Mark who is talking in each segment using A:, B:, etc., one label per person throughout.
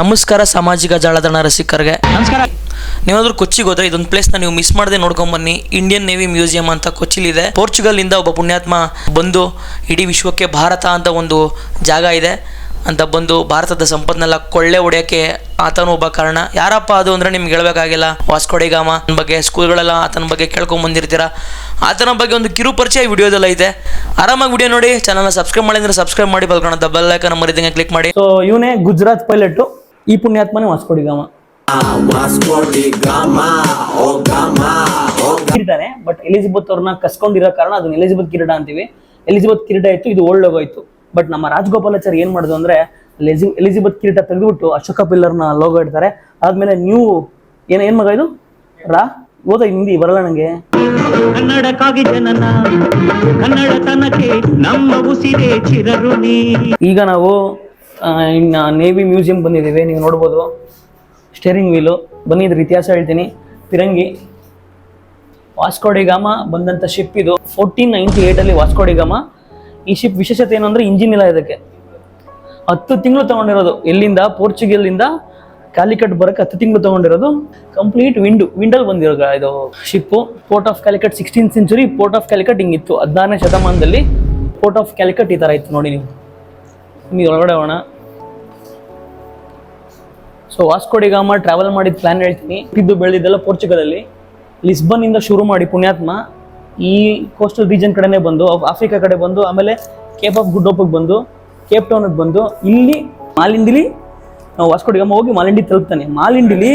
A: ನಮಸ್ಕಾರ ಸಾಮಾಜಿಕ ಜಾಲತಾಣ ರಸಿಕರಿಗೆ.
B: ನಮಸ್ಕಾರ.
A: ನೀವಾದ್ರೂ ಕೊಚ್ಚಿಗೆ ಹೋದ್ರೆ ಇದೊಂದು ಪ್ಲೇಸ್ನ ನೀವು ಮಿಸ್ ಮಾಡದೆ ನೋಡ್ಕೊಂಬನ್ನಿ ಇಂಡಿಯನ್ ನೇವಿ ಮ್ಯೂಸಿಯಂ ಅಂತ ಕೊಚ್ಚಿಲಿದೆ. ಪೋರ್ಚುಗಲ್ನಿಂದ ಒಬ್ಬ ಪುಣ್ಯಾತ್ಮ ಬಂದು ಇಡೀ ವಿಶ್ವಕ್ಕೆ ಭಾರತ ಅಂತ ಒಂದು ಜಾಗ ಇದೆ. ಅಂತ ಬಂದು ಭಾರತದ ಸಂಪತ್ನೆಲ್ಲ ಕೊಳ್ಳೆ ಹೊಡೆಯೋಕ್ಕೆ ಆತನು ಒಬ್ಬ ಕಾರಣ. ಯಾರಪ್ಪ ಅದು ಅಂದರೆ ನಿಮ್ಗೆ ಹೇಳ್ಬೇಕಾಗಿಲ್ಲ. ವಾಸ್ಕೋಡಿಗಾಮ ಬಗ್ಗೆ ಸ್ಕೂಲ್ಗಳೆಲ್ಲ ಆತನ ಬಗ್ಗೆ ಕೇಳ್ಕೊಂಡ್ ಬಂದಿರ್ತೀರ? ಆತನ ಬಗ್ಗೆ ಒಂದು ಕಿರು ಪರಿಚಯ ವಿಡಿಯೋದೆಲ್ಲ ಇದೆ. ಆರಾಮಾಗಿ ವಿಡಿಯೋ ನೋಡಿ. ಚಾನಲ್ನ ಸಬ್ಸ್ಕ್ರೈಬ್ ಮಾಡಿದ್ರೆ ಸಬ್ಸ್ಕ್ರೈಬ್ ಮಾಡಿ ಬಲ್ಕೊಳತ್ತ ಬೆಲ್ ಐಕನ್ ಮರಿದಂಗೆ ಕ್ಲಿಕ್ ಮಾಡಿ.
B: ಸೊ ಇವನೇ ಗುಜರಾತ್ ಪೈಲಟ್ ಈ ಪುಣ್ಯಾತ್ಮನೇ ವಾಸ್ಕೋಡಿಗಾಮ. ಇರ್ತಾನೆ ಬಟ್ ಎಲಿಜಬೆತ್ ಅವ್ರನ್ನ ಕಸ್ಕೊಂಡಿರೋ ಕಾರಣ ಅದನ್ನ ಎಲಿಜಬೆತ್ ಕಿರೀಟ ಅಂತೀವಿ. ಎಲಿಜಬೆತ್ ಕಿರೀಟ ಇತ್ತು ಇದು ಓಲ್ಡ್ ಲೋಗೋ ಇತ್ತು ಬಟ್ ನಮ್ಮ ರಾಜಗೋಪಾಲಾಚಾರಿ ಏನ್ ಮಾಡುದು ಅಂದ್ರೆ ಎಲಿಜಿ ಎಲಿಜಬೆತ್ ಕಿರೀಟ ತೆಗೆದುಬಿಟ್ಟು ಅಶೋಕ ಪಿಲ್ಲರ್ನ ಲೋಗೋ ಇಡ್ತಾರೆ. ಆದ್ಮೇಲೆ ನ್ಯೂ ಏನ ಏನ್ ಮಗ ಇದು? ರಾ ಓದ ಹಿಂದಿ ಬರಲ್ಲ ನಂಗೆ.
C: ಕನ್ನಡಕ್ಕಾಗಿ ಜನನ ಕನ್ನಡತನಕ್ಕೆ ನಮ್ಮ ಉಸಿರೇ ಚಿರಋಣಿ.
B: ಈಗ ನಾವು ಇನ್ನ ನೇವಿ ಮ್ಯೂಸಿಯಂ ಬಂದಿದ್ದೀವಿ ನೀವು ನೋಡ್ಬೋದು. ಸ್ಟೇರಿಂಗ್ ವೀಲು ಬನ್ನಿ ಇದ್ರ ಇತಿಹಾಸ ಹೇಳ್ತೀನಿ. ಫಿರಂಗಿ ವಾಸ್ಕೋಡಿಗಾಮ ಬಂದಂಥ ಶಿಪ್ ಇದು ಫೋರ್ಟೀನ್ ನೈಂಟಿ ಏಯ್ಟಲ್ಲಿ ವಾಸ್ಕೋಡಿಗಾಮ ಈ ಶಿಪ್ ವಿಶೇಷತೆ ಏನು ಅಂದರೆ ಇಂಜಿನ್ ಇಲ್ಲ ಇದಕ್ಕೆ. ಹತ್ತು ತಿಂಗಳು ತಗೊಂಡಿರೋದು. ಎಲ್ಲಿಂದ? ಪೋರ್ಚುಗಲ್ನಿಂದ ಕ್ಯಾಲಿಕಟ್ ಬರೋಕ್ಕೆ ಹತ್ತು ತಿಂಗಳು ತಗೊಂಡಿರೋದು. ಕಂಪ್ಲೀಟ್ ವಿಂಡು ವಿಂಡಲ್ಲಿ ಬಂದಿರೋ ಇದು ship port of Calicut sixteen century port of Calicut ಹಿಂಗಿತ್ತು. ಹದಿನಾರನೇ ಶತಮಾನದಲ್ಲಿ ಪೋರ್ಟ್ ಆಫ್ ಕ್ಯಾಲಿಕಟ್ ಈ ಥರ ಇತ್ತು ನೋಡಿ ನೀವು. ನೀವು ಒಳಗಡೆ ಹೋಗೋಣ. So Vasco da Gama travel ಮಾಡಿದ ಪ್ಲಾನ್ ಹೇಳ್ತೀನಿ. ಇದ್ದು ಬೆಳೆದಿದ್ದೆಲ್ಲ ಪೋರ್ಚುಗಲಲ್ಲಿ. ಲಿಸ್ಬನ್ ಇಂದ ಶುರು ಮಾಡಿ ಪುಣ್ಯಾತ್ಮ. ಈ ಕೋಸ್ಟಲ್ ರೀಜನ್ ಕಡೆನೇ ಬಂದು ಆಫ್ರಿಕಾ ಕಡೆ ಬಂದು, ಆಮೇಲೆ ಕೇಪ್ ಆಫ್ ಗುಡ್ ಹೋಪಿಗೆ ಬಂದು ಕೇಪ್ ಟೌನಿಗೆ ಬಂದು, ಇಲ್ಲಿ ಮಾಲಿಂಡಿಲಿ ನಾವು ವಾಸ್ಕೋಡಿಗಾಮ ಹೋಗಿ ಮಾಲಿಂಡಿ ತಲುಪ್ತಾನೆ. ಮಾಲಿಂಡಿಲಿ,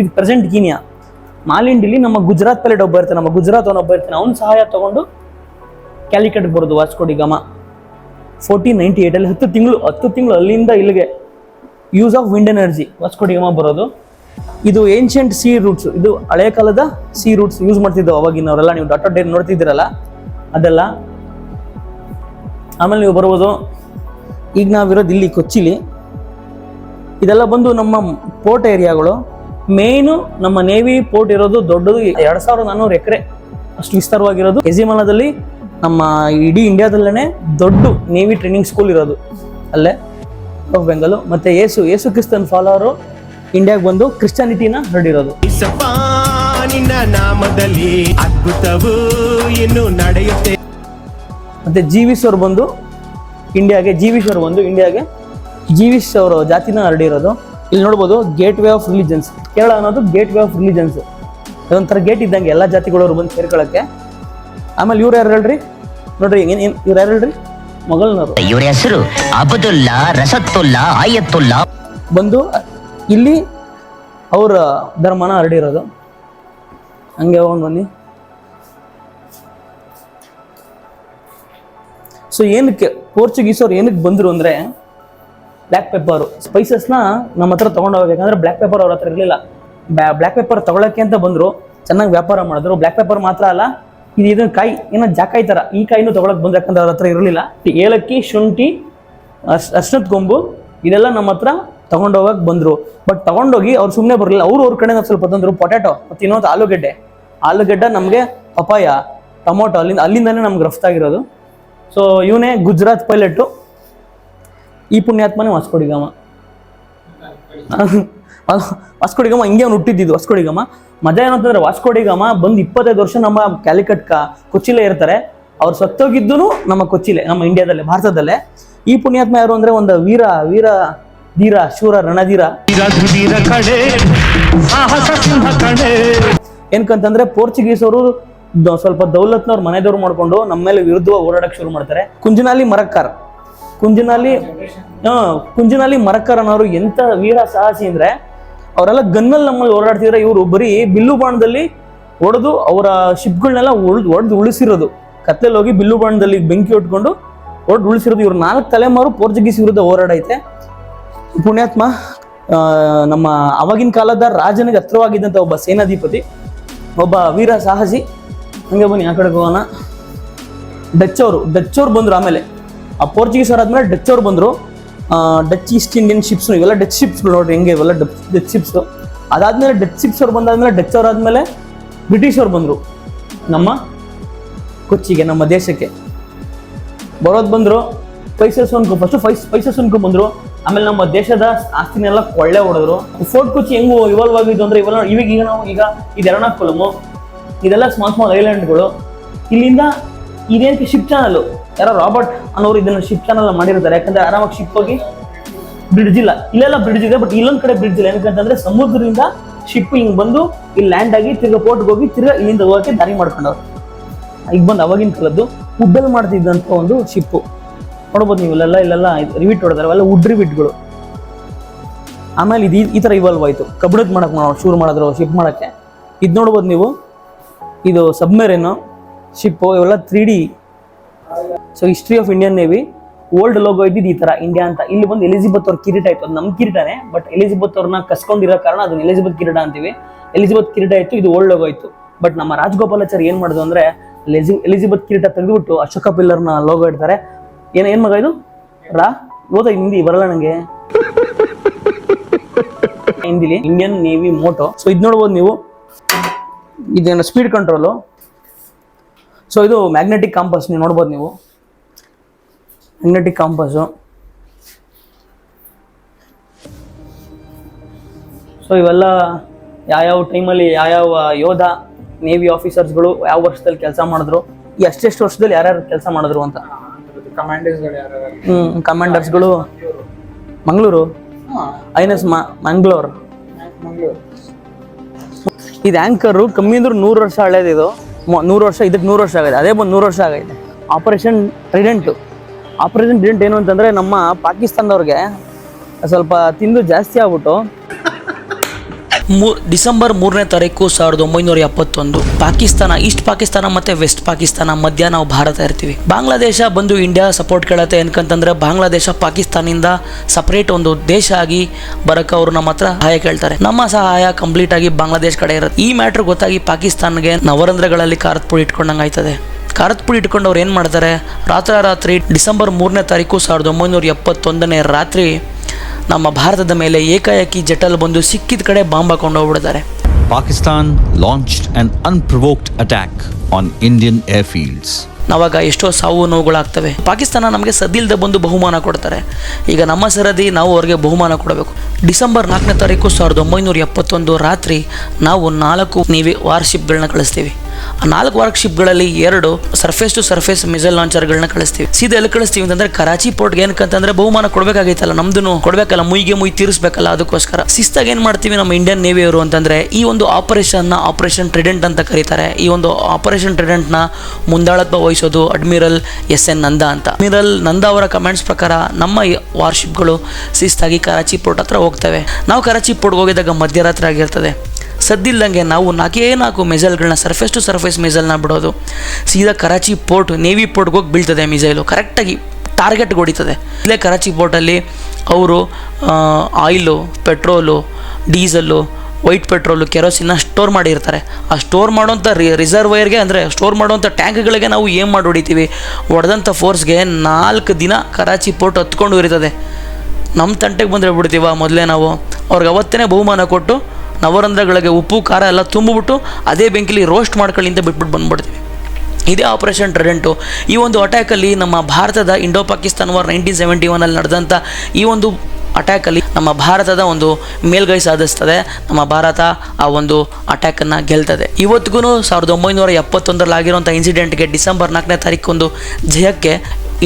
B: ಇದು ಪ್ರೆಸೆಂಟ್ ಕೀನಿಯಾ. ಮಾಲಿಂಡಿಲಿ ನಮ್ಮ ಗುಜರಾತ್ ಪೈಲಟ್ ಒಬ್ಬ ಇರ್ತಾನೆ. ನಮ್ಮ ಗುಜರಾತ್ ಅವನೊಬ್ಬ ಇರ್ತಾನೆ. ಅವ್ನ ಸಹಾಯ ತಗೊಂಡು ಕ್ಯಾಲಿಕಟ್ ಬರೋದು ವಾಸ್ಕೋಡಿಗಾಮ ಫೋರ್ಟೀನ್ ನೈಂಟಿ ಏಯ್ಟಲ್ಲಿ ಹತ್ತು ತಿಂಗಳು ಹತ್ತು ತಿಂಗಳು ಅಲ್ಲಿಂದ ಇಲ್ಲಿಗೆ use of wind energy Vasco da Gama ಬರೋದು. ಇದು ಏನ್ಷಿಯಂಟ್ ಸಿ ರೂಟ್ಸ್ ಇದು ಹಳೆ ಕಾಲದ ಸಿ ರೂಟ್ಸ್ ಯೂಸ್ ಮಾಡ್ತಿದ್ದವು ಅವಾಗಿನವರೆಲ್ಲ. ನೀವು ಡಾಟ್ ಡೇಟ್ ನೋಡ್ತಿದ್ದೀರಲ್ಲ, ಅದೆಲ್ಲ. ಆಮೇಲೆ ನೀವು ಬರ್ಬೋದು. ಈಗ ನಾವಿರೋದು ಇಲ್ಲಿ ಕೊಚ್ಚಿಲಿ. ಇದೆಲ್ಲ ಬಂದು ನಮ್ಮ ಪೋರ್ಟ್ ಏರಿಯಾಗಳು ಮೇಯ್ನು ನಮ್ಮ ನೇವಿ ಪೋರ್ಟ್ ಇರೋದು ದೊಡ್ಡದು ಎರಡು ಸಾವಿರದ ನಾನ್ನೂರು ಎಕರೆ. ಅಷ್ಟು ವಿಸ್ತಾರವಾಗಿರೋದು. ಎಜಿಮಾಲದಲ್ಲಿ ನಮ್ಮ ಇಡೀ ಇಂಡಿಯಾದಲ್ಲೇ ದೊಡ್ಡ ನೇವಿ ಟ್ರೈನಿಂಗ್ ಸ್ಕೂಲ್ ಇರೋದು. ಅಲ್ಲೇ ಆಫ್ ಬೆಂಗಲು ಮತ್ತೆ ಯೇಸು ಯೇಸು ಕ್ರಿಸ್ತನ್ ಫಾಲೋವರು ಇಂಡಿಯಾಗೆ ಬಂದು ಕ್ರಿಶ್ಚಾನಿಟಿನ ಹರಡಿರೋದು.
C: ನಿನ್ನ ನಾಮದಲ್ಲಿ ಅದ್ಭುತವು ಇನ್ನು ನಡೆಯುತ್ತೆ.
B: ಮತ್ತೆ ಜೀವಿಸ್ ಅವ್ರು ಬಂದು ಇಂಡಿಯಾಗೆ ಜೀವಿಸ್ ಅವರು ಬಂದು ಇಂಡಿಯಾಗೆ ಜೀವಿಸ್ ಅವರು ಜಾತಿನ ಹರಡಿರೋದು. ಇಲ್ಲಿ ನೋಡ್ಬೋದು gateway of religions Kerala ಅನ್ನೋದು ಗೇಟ್ ವೇ ಆಫ್ ರಿಲಿಜನ್ಸ್ ಅದೊಂಥರ ಗೇಟ್ ಇದ್ದಂಗೆ ಎಲ್ಲ ಜಾತಿಗಳವರು ಬಂದು ಸೇರ್ಕೊಳ್ಳೋಕ್ಕೆ. ಆಮೇಲೆ ಇವ್ರು ಯಾರು ಹೇಳ್ರಿ? ನೋಡ್ರಿ ಏನು ಇವ್ರು ಯಾರು ಹೇಳ್ರಿ? ಮೊಘಲ್ನವರು.
D: ಇವರ ಹೆಸರು ಅಬದುಲ್ಲಾ ರಸತ್ತುಲ್ಲಾ ಆಯತ್ತುಲ್ಲಾ.
B: ಬಂದು ಇಲ್ಲಿ ಅವರ ಧರ್ಮನ ಹರಡಿರೋದು ಹಂಗೆ ಹೋಗೋಣ ಬನ್ನಿ. ಸೊ ಏನಕ್ಕೆ ಪೋರ್ಚುಗೀಸ್ ಅವ್ರು ಏನಕ್ಕೆ ಬಂದರು ಅಂದರೆ ಬ್ಲ್ಯಾಕ್ ಪೆಪ್ಪರು ಸ್ಪೈಸಸ್ನ ನಮ್ಮ ಹತ್ರ ತೊಗೊಂಡು ಹೋಗ್ಬೇಕಂದ್ರೆ ಬ್ಲ್ಯಾಕ್ ಪೆಪ್ಪರ್ ಅವ್ರ ಹತ್ರ ಇರಲಿಲ್ಲ. ಬ್ಲ್ಯಾಕ್ ಪೆಪ್ಪರ್ ತೊಗೊಳಕ್ಕೆ ಅಂತ ಬಂದರು. ಚೆನ್ನಾಗಿ ವ್ಯಾಪಾರ ಮಾಡಿದ್ರು. ಬ್ಲ್ಯಾಕ್ ಪೆಪ್ಪರ್ ಮಾತ್ರ ಅಲ್ಲ ಇದು ಇದನ್ನ ಕಾಯಿ ಏನೋ ಜಾಕಾಯಿ ಥರ ಈ ಕಾಯಿನೂ ತೊಗೊಳಕ್ಕೆ ಬಂದು ಯಾಕಂದ್ರೆ ಅವ್ರ ಹತ್ರ ಇರಲಿಲ್ಲ. ಏಲಕ್ಕಿ ಶುಂಠಿ ಅಶ್ನದ ಗೊಂಬು ಕೊಂಬು ಇದೆಲ್ಲ ನಮ್ಮ ಹತ್ರ ತಗೊಂಡೋಗಕ್ಕೆ ಬಂದರು. ಬಟ್ ತಗೊಂಡೋಗಿ ಅವ್ರು ಸುಮ್ಮನೆ ಬರಲಿಲ್ಲ. ಅವ್ರು ಅವ್ರ ಕಡೆ ಸ್ವಲ್ಪ ತಂದರು. ಪೊಟ್ಯಾಟೊ ಮತ್ತು ಇನ್ನೊಂದು ಆಲೂಗಡ್ಡೆ. ಆಲೂಗಡ್ಡೆ ನಮಗೆ ಪಪಾಯ ಟೊಮೊಟೊ ಅಲ್ಲಿಂದ ಅಲ್ಲಿಂದನೇ ನಮ್ಗೆ ರಫ್ತಾಗಿರೋದು ಸೊ ಇವನೇ ಗುಜರಾತ್ ಪೈಲಟು. ಈ ಪುಣ್ಯಾತ್ಮನೇ ವಾಸ್ಕೋಡಿಗಾಮ ವಾಸ್ಕೋಡಿಗಾಮ, ಹಿಂಗೆ ಅವ್ನು ಹುಟ್ಟಿದ್ದು ವಾಸ್ಕೋಡಿಗಮ್ಮ ಮಜಾ ಏನಂತಂದ್ರೆ ವಾಸ್ಕೋಡಿಗಮ್ಮ ಬಂದು ಇಪ್ಪತ್ತೈದು ವರ್ಷ ನಮ್ಮ ಕ್ಯಾಲಿಕಟ್ ಕೊಚ್ಚಿಲೇ ಇರ್ತಾರೆ. ಅವ್ರು ಸತ್ತೋಗಿದ್ದು ನಮ್ಮ ಕೊಚ್ಚಿಲೆ, ನಮ್ಮ ಇಂಡಿಯಾದಲ್ಲೇ ಭಾರತದಲ್ಲೇ. ಈ ಪುಣ್ಯಾತ್ಮ ಯಾರು ಅಂದ್ರೆ ಒಂದು ವೀರ ವೀರ ಧೀರ, ಶೂರ ರಣಧೀರ. ಏನ್ಕಂತಂದ್ರೆ ಪೋರ್ಚುಗೀಸ್ ಅವರು ಸ್ವಲ್ಪ ದೌಲತ್ನವ್ರ ಮನೆದವ್ರು ಮಾಡ್ಕೊಂಡು ನಮ್ಮ ಮೇಲೆ ವಿರುದ್ಧವಾಗಿ ಓಡಾಡಕ್ಕೆ ಶುರು ಮಾಡ್ತಾರೆ. ಕುಂಜನಾಲಿ ಮರಕ್ಕಾರ್. ಕುಂಜನಾಲಿ ಕುಂಜನಾಲಿ ಮರಕ್ಕರ್ ಅನ್ನೋರು ಎಂತ ವೀರ ಸಾಹಸಿ ಅಂದ್ರೆ ಅವರೆಲ್ಲ ಗನ್ನಲ್ಲಿ ನಮ್ಮಲ್ಲಿ ಓಡಾಡ್ತಿದ್ರೆ ಇವರು ಬರೀ ಬಿಲ್ಲು ಬಾಣದಲ್ಲಿ ಹೊಡೆದು ಅವರ ಶಿಪ್ಗಳನ್ನೆಲ್ಲ ಉಳ್ದು ಹೊಡೆದು ಉಳಿಸಿರೋದು. ಕತ್ಲೆಲ್ಲಿ ಹೋಗಿ ಬಿಲ್ಲು ಬಾಣದಲ್ಲಿ ಬೆಂಕಿ ಹೊಟ್ಕೊಂಡು ಹೊಡೆದು ಉಳಿಸಿರೋದು. ಇವ್ರು ನಾಲ್ಕು ತಲೆಮಾರು ಪೋರ್ಚುಗೀಸ್ ವಿರುದ್ಧ ಹೋರಾಡೈತೆ. ಪುಣ್ಯಾತ್ಮ ನಮ್ಮ ಅವಾಗಿನ ಕಾಲದ ರಾಜನಿಗೆ ಹತ್ರವಾಗಿದ್ದಂಥ ಒಬ್ಬ ಸೇನಾಧಿಪತಿ, ಒಬ್ಬ ವೀರ ಸಾಹಸಿ. ಹಂಗೆ ಬನ್ನಿ, ಆ ಕಡೆಗೆ ಹೋಗೋಣ. ಡಚ್ ಅವರು ಡಚ್ ಅವ್ರು ಬಂದರು ಆಮೇಲೆ. ಆ ಪೋರ್ಚುಗೀಸ್ ಅವ್ರು ಆದ್ಮೇಲೆ ಡಚ್ ಅವ್ರು ಬಂದರು. ಡಚ್ ಈಸ್ಟ್ ಇಂಡಿಯನ್ ಶಿಪ್ಸ್ ಇವೆಲ್ಲ ಡಚ್ ಶಿಪ್ಸ್ ನೋಡ್ರಿ, ಹೆಂಗೆ ಇವೆಲ್ಲ ಡಚ್ ಶಿಪ್ಸ್ ಅದಾದ್ಮೇಲೆ ಡಚ್ ಶಿಪ್ಸ್ ಅವ್ರು ಬಂದಾದ್ಮೇಲೆ ಡಚ್ ಅವ್ರು ಆದ್ಮೇಲೆ ಬ್ರಿಟಿಷ್ ಅವ್ರು ಬಂದರು. ನಮ್ಮ ಕೊಚ್ಚಿಗೆ, ನಮ್ಮ ದೇಶಕ್ಕೆ. ಬರೋದು ಬಂದರು ಸ್ಪೈಸಸ್ ಅನ್ಕೊ ಫಸ್ಟ್ ಫೈ ಸ್ಪೈಸಸ್ ಅನ್ಕೊ ಬಂದರು. ಆಮೇಲೆ ನಮ್ಮ ದೇಶದ ಆಸ್ತಿನೆಲ್ಲ ಕೊಳ್ಳೆ ಹೊಡೆದ್ರು. ಫೋರ್ಟ್ ಕೊಚ್ಚಿ ಹೆಂಗು ಇವಾಲ್ವ್ ಆಗಿದ್ದು ಅಂದ್ರೆ, ಇವೆಲ್ಲ ಇವಾಗ ಈಗ ನಾವು ಈಗ ಇದು ಎರ್ನಾಕುಲಮು ಇದೆಲ್ಲ ಸ್ಮಾಲ್ ಸ್ಮಾಲ್ ಐಲ್ಯಾಂಡ್ಗಳು ಇಲ್ಲಿಂದ ಇದೇನಕ್ಕೆ ಶಿಪ್ ಚಾನಲ್ ಯಾರೋ ರಾಬರ್ಟ್ ಅನ್ನೋರು ಇದನ್ನ ಶಿಪ್ ಚಾನಲ್ ಮಾಡಿರ್ತಾರೆ. ಯಾಕಂದ್ರೆ ಆರಾಮಾಗಿ ಶಿಪ್ ಹೋಗಿ ಬ್ರಿಡ್ಜ್ ಇಲ್ಲ. ಇಲ್ಲೆಲ್ಲ ಬ್ರಿಡ್ಜ್ ಇದೆ ಬಟ್ ಇಲ್ಲೊಂದ್ ಕಡೆ ಬ್ರಿಡ್ಜ್ ಇಲ್ಲ. ಏನಕ್ಕಂತಂದ್ರೆ ಸಮುದ್ರದಿಂದ ಶಿಪ್ ಹಿಂಗ್ ಬಂದು ಇಲ್ಲಿ ಲ್ಯಾಂಡ್ ಆಗಿ ತಿರ್ಗ ಪೋರ್ಟ್ಗೆ ಹೋಗಿ ತಿರ್ಗ ಇಲ್ಲಿಂದ ಹೋಗಕ್ಕೆ ದಾರಿ ಮಾಡ್ಕೊಂಡವ್ರು. ಈಗ ಬಂದು ಅವಾಗಿನ ಕಾಲದ್ದು ವುಡ್ಡಲ್ಲಿ ಮಾಡ್ತಿದ್ದಂತ ಒಂದು ಶಿಪ್ಪು ನೋಡ್ಬೋದು ನೀವು, ಇಲ್ಲೆಲ್ಲ ಇಲ್ಲೆಲ್ಲ ರಿವಿಟ್ ಹೊಡೆದಾರೆ. ಅವೆಲ್ಲ ಉಡ್ ರಿವಿಟ್ಗಳು ಆಮೇಲೆ ಇದು ಈ ಥರ ಇವಾಲ್ವ್ ಆಯಿತು. ಕಬ್ಬಣದ ಮಾಡಕ್ಕೆ ಮಾಡೋ ಶೂರು ಮಾಡಿದ್ರು ಶಿಪ್ ಮಾಡಕ್ಕೆ. ಇದು ನೋಡ್ಬೋದು ನೀವು, ಇದು ಸಬ್ಮೆರೇನು ಶಿಪ್ಪು ಇವೆಲ್ಲ three D so history of Indian navy old logo ಇದ್ದಿದ್ದು ಈ ತರ ಇಂಡಿಯಾ ಅಂತ. ಇಲ್ಲಿ ಬಂದು ಎಲಿಜಿಬೆತ್ ಅವ್ರ ಕಿರೀಟ ಇತ್ತು ಅದು ನಮ್ಮ ಕಿರೀಟನೇ ಬಟ್ ಎಲಿಜಿಬೆತ್ ಅವ್ರನ್ನ ಕಸ್ಕೊಂಡಿರೋ ಕಾರಣ ಅದನ್ನ ಎಲಿಜಿಬೆತ್ ಕಿರೀಟ ಅಂತೀವಿ. ಎಲಿಜಿಬೆತ್ ಕಿರೀಟ ಇತ್ತು, ಇದು ಓಲ್ಡ್ ಲೋಗೋ ಇತ್ತು. ಬಟ್ ನಮ್ಮ ರಾಜಗೋಪಾಲಾಚಾರಿ ಏನ್ ಮಾಡೋದು ಅಂದ್ರೆ ಎಲಿಜಿ ಎಲಿಜಿಬೆತ್ ಕಿರೀಟ ತೆಗೆದುಬಿಟ್ಟು ಅಶೋಕ ಪಿಲ್ಲರ್ನ ಲೋಗೋ ಇಡ್ತಾರೆ. ಏನ್ ಏನ್ ಮಗ ಇದು? ರಾ, ಓದ ಹಿಂದಿ ಬರಲ್ಲ ನಂಗೆ. ಹಿಂದಿಲಿ ಇಂಡಿಯನ್ ನೇವಿ ಮೋಟೋ ಸೊ ಇದು ನೋಡ್ಬೋದು ನೀವು. ಇದೇನು ಸ್ಪೀಡ್ ಕಂಟ್ರೋಲು ಸೊ ಇದು ಮ್ಯಾಗ್ನೆಟಿಕ್ ಕಾಂಪಸ್ ನೀವು ನೋಡ್ಬೋದು ನೀವು. ಮ್ಯಾಗ್ನೆಟಿಕ್ ಕಾಂಪಸ್ಸು ಸೊ ಇವೆಲ್ಲ ಯಾವ್ಯಾವ ಟೈಮಲ್ಲಿ ಯಾವ್ಯಾವ ಯೋಧ ನೇವಿ ಆಫೀಸರ್ಸ್ಗಳು ಯಾವ ವರ್ಷದಲ್ಲಿ ಕೆಲಸ ಮಾಡಿದ್ರು ಎಷ್ಟೆಷ್ಟು ವರ್ಷದಲ್ಲಿ ಯಾರ್ಯಾರು ಕೆಲಸ ಮಾಡಿದ್ರು ಅಂತ? ಹ್ಮ್ ಕಮಾಂಡರ್ಸ್ಗಳು Mangaluru? I N S Mangaluru. ಇದು ಆಂಕರ್ ಕಮ್ಮಿ ಅಂದ್ರೆ ನೂರು ವರ್ಷ ಹಳೇದು ಇದು ನೂರು ವರ್ಷ ಇದಕ್ಕೆ ನೂರು ವರ್ಷ ಆಗಿದೆ ಅದೇ ಬಂದು ನೂರು ವರ್ಷ ಆಗೈತೆ. ಆಪರೇಷನ್ ಟ್ರಿಡೆಂಟು ಆಪರೇಷನ್ ಡಿಂಟ್ ಏನು ಅಂತಂದರೆ ನಮ್ಮ ಪಾಕಿಸ್ತಾನದವ್ರಿಗೆ ಸ್ವಲ್ಪ ತಿಂದು ಜಾಸ್ತಿ ಆಗ್ಬಿಟ್ಟು.
A: ಡಿಸೆಂಬರ್ ಮೂರನೇ ತಾರೀಕು ಸಾವಿರದ ಒಂಬೈನೂರ ಎಪ್ಪತ್ತೊಂದು. ಪಾಕಿಸ್ತಾನ, ಈಸ್ಟ್ ಪಾಕಿಸ್ತಾನ ಮತ್ತೆ ವೆಸ್ಟ್ ಪಾಕಿಸ್ತಾನ ಮಧ್ಯ ನಾವು ಭಾರತ ಇರ್ತೀವಿ. ಬಾಂಗ್ಲಾದೇಶ ಬಂದು ಇಂಡಿಯಾ ಸಪೋರ್ಟ್ ಕೇಳತ್ತೆ ಏನಕಂತಂದ್ರೆ ಬಾಂಗ್ಲಾದೇಶ ಪಾಕಿಸ್ತಾನಿಂದ ಸಪರೇಟ್ ಒಂದು ದೇಶ ಆಗಿ ಬರಕ್ಕೆ ಅವರು ನಮ್ಮ ಹತ್ರ ಸಹಾಯ ಕೇಳ್ತಾರೆ. ನಮ್ಮ ಸಹಾಯ ಕಂಪ್ಲೀಟ್ ಆಗಿ ಬಾಂಗ್ಲಾದೇಶ ಕಡೆ ಇರುತ್ತೆ. ಈ ಮ್ಯಾಟ್ರ್ ಗೊತ್ತಾಗಿ ಪಾಕಿಸ್ತಾನ್ಗೆ ನವರಂಧ್ರಗಳಲ್ಲಿ ಖಾರದ ಪುಡಿ ಇಟ್ಕೊಂಡಂಗೆ ಆಯ್ತದೆ ಖಾರದ ಪುಡಿ ಇಟ್ಕೊಂಡು ಅವ್ರು ಏನು ಮಾಡ್ತಾರೆ? ರಾತ್ರಿ ಡಿಸೆಂಬರ್ ಮೂರನೇ ತಾರೀಕು ಸಾವಿರದ ಒಂಬೈನೂರ ಎಪ್ಪತ್ತೊಂದನೇ ರಾತ್ರಿ ನಮ್ಮ ಭಾರತದ ಮೇಲೆ ಏಕಾಏಕಿ ಜಟಲ್ ಬಂದು ಸಿಕ್ಕಿದ ಕಡೆ ಬಾಂಬ್ ಹಾಕೊಂಡು ಹೋಗ್ಬಿಡ್ತಾರೆ.
E: Pakistan launched an attack on Indian airfields
A: ನಾವಾಗ ಎಷ್ಟೋ ಸಾವು ನೋವುಗಳಾಗ್ತವೆ. ಪಾಕಿಸ್ತಾನ ನಮಗೆ ಸದ್ದಿಲ್ದೆ ಬಂದು ಬಹುಮಾನ ಕೊಡ್ತಾರೆ. ಈಗ ನಮ್ಮ ಸರದಿ ನಾವು ಅವ್ರಿಗೆ ಬಹುಮಾನ ಕೊಡಬೇಕು. ಡಿಸೆಂಬರ್ ನಾಲ್ಕನೇ ತಾರೀಕು ಸಾವಿರದ ಒಂಬೈನೂರ ಎಪ್ಪತ್ತೊಂದು ರಾತ್ರಿ ನಾವು ನಾಲ್ಕು ನೀವಿ ವಾರ್ಶಿಪ್ಗಳನ್ನ ಕಳಿಸ್ತೀವಿ. ಆ ನಾಲ್ಕು ವರ್ಕ್ಶಿಪ್ಗಳಲ್ಲಿ ಎರಡು ಸರ್ಫೇಸ್ ಟು ಸರ್ಫೇಸ್ ಮಿಸೈಲ್ ಲಾಂಚರ್ಗಳನ್ನ ಕಳಿಸ್ತೀವಿ. ಸೀದಾ ಎಲ್ಲಿ ಕಳಿಸ್ತೀವಿ ಅಂತಂದ್ರೆ ಕರಾಚಿ ಪೋರ್ಟ್ಗೆ ಏನಕ್ಕಂತಂದ್ರೆ ಬಹುಮಾನ ಕೊಡಬೇಕಾಗೈತಲ್ಲ ನಮ್ದು ಕೊಡಬೇಕಲ್ಲ, ಮುಯಿಗೆ ಮುಯಿ ತೀರಿಸಬೇಕಲ್ಲ ಅದಕ್ಕೋಸ್ಕರ. ಶಿಸ್ತಾಗಿ ಏನು ಮಾಡ್ತೀವಿ ನಮ್ಮ ಇಂಡಿಯನ್ ನೇವಿಯವರು ಅಂತಂದ್ರೆ ಈ ಒಂದು ಆಪರೇಷನ್ನ ಆಪರೇಷನ್ ಟ್ರಿಡೆಂಟ್ ಅಂತ ಕರೀತಾರೆ. ಈ ಒಂದು ಆಪರೇಷನ್ ಟ್ರಿಡೆಂಟ್ನ ಮುಂದಾಳತ್ವ ವಹಿಸೋದು ಅಡ್ಮಿರಲ್ ಎಸ್ ಎನ್ ನಂದಾ ಅಂತ. ಅಡ್ಮಿರಲ್ ನಂದಾ ಅವರ ಕಮೆಂಟ್ಸ್ ಪ್ರಕಾರ ನಮ್ಮ ವಾರ್ಶಿಪ್ಗಳು ಶಿಸ್ತಾಗಿ ಕರಾಚಿ ಪೋರ್ಟ್ ಹತ್ರ ಹೋಗ್ತವೆ. ನಾವು ಕರಾಚಿ ಪೋರ್ಟ್ಗೆ ಹೋಗಿದಾಗ ಮಧ್ಯರಾತ್ರಿ ಆಗಿರ್ತದೆ. ಸದ್ದಿಲ್ದಂಗೆ ನಾವು ನಾಲ್ಕೇ ನಾಲ್ಕು ಮಿಸೈಲ್ಗಳನ್ನ ಸರ್ಫೇಸ್ ಟು ಸರ್ಫೇಸ್ ಮಿಸೈಲ್ನ ಬಿಡೋದು. ಸೀದಾ ಕರಾಚಿ ಪೋರ್ಟ್ ನೇವಿ ಪೋರ್ಟ್ಗೆ ಹೋಗಿ ಬೀಳ್ತದೆ ಮಿಸೈಲು. ಕರೆಕ್ಟಾಗಿ ಟಾರ್ಗೆಟ್ ಹೊಡಿತದೆ. ಇಲ್ಲೇ ಕರಾಚಿ ಪೋರ್ಟಲ್ಲಿ ಅವರು oil petrol diesel white petrol ಕೆರೋಸಿನ store ಮಾಡಿರ್ತಾರೆ. ಆ ಸ್ಟೋರ್ ಮಾಡೋಂಥ ರಿ ರಿಸರ್ವೈರ್ಗೆ ಅಂದರೆ ಸ್ಟೋರ್ ಮಾಡುವಂಥ ಟ್ಯಾಂಕ್ಗಳಿಗೆ ನಾವು ಏನು ಮಾಡಿ ಹೊಡಿತೀವಿ? ಹೊಡೆದಂಥ ಫೋರ್ಸ್ಗೆ ನಾಲ್ಕು ದಿನ ಕರಾಚಿ ಪೋರ್ಟ್ ಹತ್ಕೊಂಡು ಇರ್ತದೆ. ನಮ್ಮ ತಂಟೆಗೆ ಬಂದರೆ ಬಿಡ್ತೀವ ಮೊದಲೇ ನಾವು. ಅವ್ರಿಗೆ ಅವತ್ತೇ ಬಹುಮಾನ ಕೊಟ್ಟು ನವರಂಧ್ರಗಳಿಗೆ ಉಪ್ಪು, ಖಾರ ಎಲ್ಲ ತುಂಬಿಬಿಟ್ಟು ಅದೇ ಬೆಂಕಿಲಿ ರೋಸ್ಟ್ ಮಾಡ್ಕೊಳ್ಳಿಂದ ಬಿಟ್ಬಿಟ್ಟು ಬಂದ್ಬಿಡ್ತೀವಿ. ಇದೇ ಆಪರೇಷನ್ ಟ್ರೆಡೆಂಟು ಈ ಒಂದು ಅಟ್ಯಾಕಲ್ಲಿ ನಮ್ಮ ಭಾರತದ Indo Pakistan war nineteen seventy ಒನಲ್ಲಿ ನಡೆದಂಥ ಈ ಒಂದು ಅಟ್ಯಾಕಲ್ಲಿ ನಮ್ಮ ಭಾರತದ ಒಂದು ಮೇಲ್ಗೈ ಸಾಧಿಸ್ತದೆ. ನಮ್ಮ ಭಾರತ ಆ ಒಂದು ಅಟ್ಯಾಕನ್ನು ಗೆಲ್ತದೆ. ಇವತ್ತಿಗೂ ಸಾವಿರದ ಒಂಬೈನೂರ ಎಪ್ಪತ್ತೊಂದರಲ್ಲಿ ಆಗಿರುವಂಥ ಇನ್ಸಿಡೆಂಟ್ಗೆ ಡಿಸೆಂಬರ್ ನಾಲ್ಕನೇ ತಾರೀಕೊಂದು ಜಯಕ್ಕೆ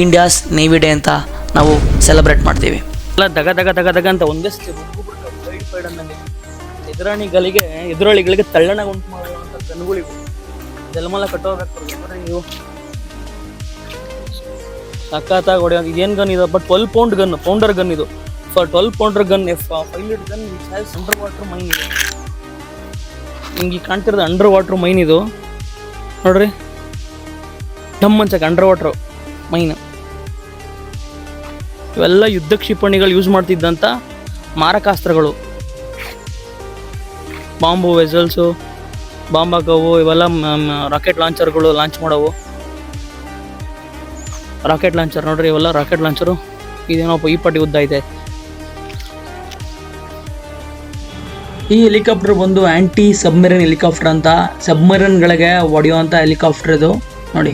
A: ಇಂಡಿಯಾಸ್ ನೇವಿ ಡೇ ಅಂತ ನಾವು ಸೆಲೆಬ್ರೇಟ್ ಮಾಡ್ತೀವಿ.
B: ಎಲ್ಲ ದಗ ದಗ ದಗ ದಗ ಅಂತ ಒಂದೇ ಗಲಿಗೆ ಎದುರಾಳಿಗಳಿಗೆ ತಳ್ಳಣ ಉಂಟು ಮಾಡುವಂಥ ಗನ್ಗಳಿವು. ಜಲಮಲ ಕಟ್ಟೋಗ್ಬೇಕು ನೀವು. ಸಖತ್ತಾಗಿ ಹೊಡೆಯ ಇದೇನು ಗನ್ ಇದು? But twelve pound gun pounder gun ಇದು. For twelve pounder gun F five lead gun which has underwater mine ಇದು. ಹಿಂಗೆ ಕಾಣ್ತಿರೋದು ಅಂಡರ್ ವಾಟರ್ ಮೈನ್ ಇದು. ನೋಡ್ರಿ. ನಮ್ಮ ಅನ್ಸಕ್ಕೆ ಅಂಡರ್ ವಾಟರ್ ಮೈನ್ ಇವೆಲ್ಲ ಯುದ್ಧ ಕ್ಷಿಪಣಿಗಳು ಯೂಸ್ ಮಾಡ್ತಿದ್ದಂಥ ಮಾರಕಾಸ್ತ್ರಗಳು. ಬಾಂಬು, ವೆಸಲ್ಸು ಬಾಂಬ್ ಹಾಕೋವು ಇವೆಲ್ಲ ರಾಕೆಟ್ ಲಾಂಚರ್ಗಳು ಲಾಂಚ್ ಮಾಡೋವು. ರಾಕೆಟ್ ಲಾಂಚರ್ ನೋಡ್ರಿ, ಇವೆಲ್ಲ ರಾಕೆಟ್ ಲಾಂಚರು ಇದೇನೋ ಈ ಪಟ್ಟಿ ಉದ್ದ ಇದೆ ಈ ಹೆಲಿಕಾಪ್ಟರ್ ಬಂದು ಆಂಟಿ ಸಬ್ಮರೀನ್ ಹೆಲಿಕಾಪ್ಟರ್ ಅಂತ ಸಬ್ಮರೀನ್ಗಳಿಗೆ ಹೊಡೆಯುವಂಥ ಹೆಲಿಕಾಪ್ಟರ್ ಇದು. ನೋಡಿ.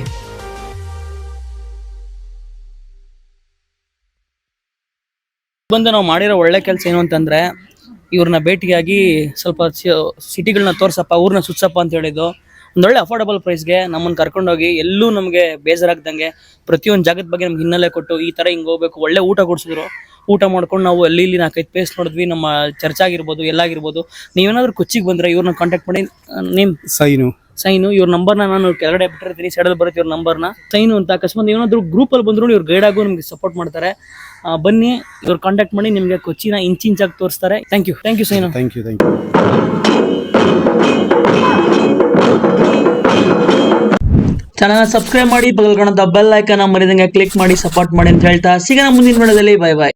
B: ಬಂದು ನಾವು ಮಾಡಿರೋ ಒಳ್ಳೆ ಕೆಲಸ ಏನು ಅಂತಂದ್ರೆ ಇವ್ರನ್ನ ಭೇಟಿಯಾಗಿ ಸ್ವಲ್ಪ ಸಿಟಿಗಳನ್ನ ತೋರ್ಸಪ್ಪ, ಊರ್ನ ಸುತ್ಸಪ್ಪ ಅಂತ ಹೇಳಿದ್ದು. ಒಂದೊಳ್ಳೆ ಅಫೋರ್ಡಬಲ್ ಪ್ರೈಸ್ಗೆ ನಮ್ಮನ್ನು ಕರ್ಕೊಂಡೋಗಿ ಎಲ್ಲೂ ನಮಗೆ ಬೇಜಾರಾಗ್ದಂಗೆ ಪ್ರತಿಯೊಂದು ಜಾಗದ ಬಗ್ಗೆ ನಮ್ಗೆ ಹಿನ್ನೆಲೆ ಕೊಟ್ಟು ಈ ಥರ ಹಿಂಗೆ ಹೋಗ್ಬೇಕು, ಒಳ್ಳೆ ಊಟ ಕೊಡಿಸಿದ್ರು. ಊಟ ಮಾಡ್ಕೊಂಡು ನಾವು ಅಲ್ಲಿ ಇಲ್ಲಿ ನಾಲ್ಕೈದು ಪ್ಲೇಸ್ ನೋಡಿದ್ವಿ, ನಮ್ಮ ಚರ್ಚ್ ಆಗಿರ್ಬೋದು ಎಲ್ಲಾಗಿರ್ಬೋದು. ನೀವೇನಾದ್ರೂ ಕೊಚ್ಚಿಗೆ ಬಂದರೆ ಇವ್ರನ್ನ ಕಾಂಟ್ಯಾಕ್ಟ್ ಮಾಡಿ ನೇಮ್
F: ಸೈನು.
B: ಸೈನು ಇವ್ರ ನಂಬರ್ನ ನಾನು ಕೆಳಗಡೆ ಬಿಟ್ಟಿರ್ತೀನಿ ಸೈಡಲ್ಲಿ ಬರುತ್ತೆ ಇವ್ರ ನಂಬರ್ನ ಸೈನು ಅಂತ ಅಕಸ್ಮಾತ್ ಏನಾದರೂ ಗ್ರೂಪಲ್ಲಿ ಬಂದ್ರು ಇವ್ರು ಗೈಡ್ ಆಗು ನಿಮಗೆ ಸಪೋರ್ಟ್ ಮಾಡ್ತಾರೆ. ಬನ್ನಿ ಇವ್ರು ಕಾಂಟ್ಯಾಕ್ಟ್ ಮಾಡಿ ನಿಮಗೆ ಕೊಚ್ಚಿನ ಇಂಚ್ ಇಂಚಾಗಿ ತೋರಿಸ್ತಾರೆ. Thank you thank you sign.
F: Thank you thank you
B: channel subscribe ಮಾಡಿ ಬಗಲ್ಗಣದ ಬೆಲ್ ಐಕನ್ ಮರಿದಂಗೆ ಕ್ಲಿಕ್ ಮಾಡಿ ಸಪೋರ್ಟ್ ಮಾಡಿ ಅಂತ ಹೇಳ್ತಾ ಸಿಗೋಣ ಮುಂದಿನ ವಿಡಿಯೋದಲ್ಲಿ. Bye bye